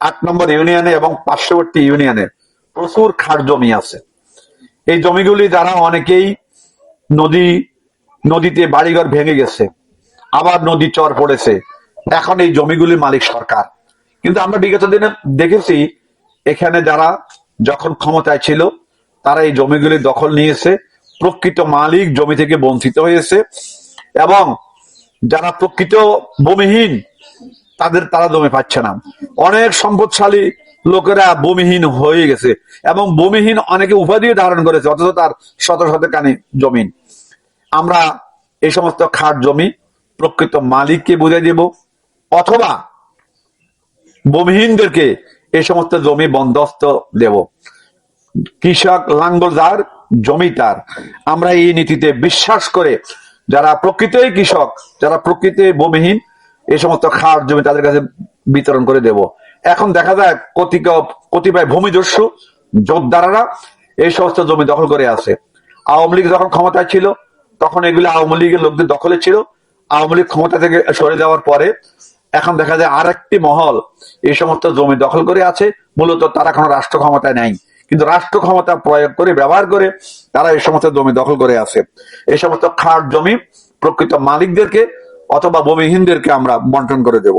আট নম্বর ইউনিয়নে এবং পার্শ্ববর্তী ইউনিয়নে প্রচুর খাট জমি আছে। এই জমিগুলি দ্বারা অনেকেই নদী, নদীতে বাড়িঘর ভেঙে গেছে, আবার নদী চর পড়েছে। এখন এই জমিগুলির মালিক সরকার। কিন্তু আমরা বিগত দিনে দেখেছি, এখানে যারা যখন ক্ষমতায় ছিল, তারা এই জমিগুলি দখল নিয়েছে, প্রকৃত মালিক জমি থেকে বঞ্চিত হয়েছে এবং যারা প্রকৃত ভূমিহীন তাদের তারা দমে পাচ্ছে না। অনেক সম্পদশালী লোকেরা বমিহীন হয়ে গেছে এবং ভূমিহীন অনেকে উপাধিও ধারণ করেছে, অথচ তার শত শত কানি জমিন আমরা এই সমস্ত খাট জমি প্রকৃত মালিককে বুঝে দেব, অথবা বমিহীনদেরকে এই সমস্ত জমি বন্দোবস্ত দেব। কৃষক লাঙ্গল যার জমি তার আমরা এই নীতিতে বিশ্বাস করে যারা প্রকৃতই কৃষক, যারা প্রকৃতি ভূমিহীন এই সমস্ত খাট জমি তাদের কাছে বিতরণ করে দেব। এখন দেখা যায় কতিক- কতিপয় ভূমিদস্যু যোদ্ধারা এই সমস্ত জমি দখল করে আছে। আওয়ামী লীগ যখন ক্ষমতায় ছিল, তখন এগুলো আওয়ামী লীগের লোকদের দখলে ছিল। আওয়ামী লীগ ক্ষমতা থেকে সরে যাওয়ার পরে এখন দেখা যায় আর একটি মহল এই সমস্ত জমি দখল করে আছে। মূলত তারা কোনো রাষ্ট্র ক্ষমতায় নাই। কিন্তু রাষ্ট্র ক্ষমতা প্রয়োগ করে, ব্যবহার করে তারা এই সমস্ত জমি দখল করে আছে। এই সমস্ত খাট জমি প্রকৃত মালিকদেরকে অথবা ভূমিহীনদেরকে আমরা বন্টন করে দেব।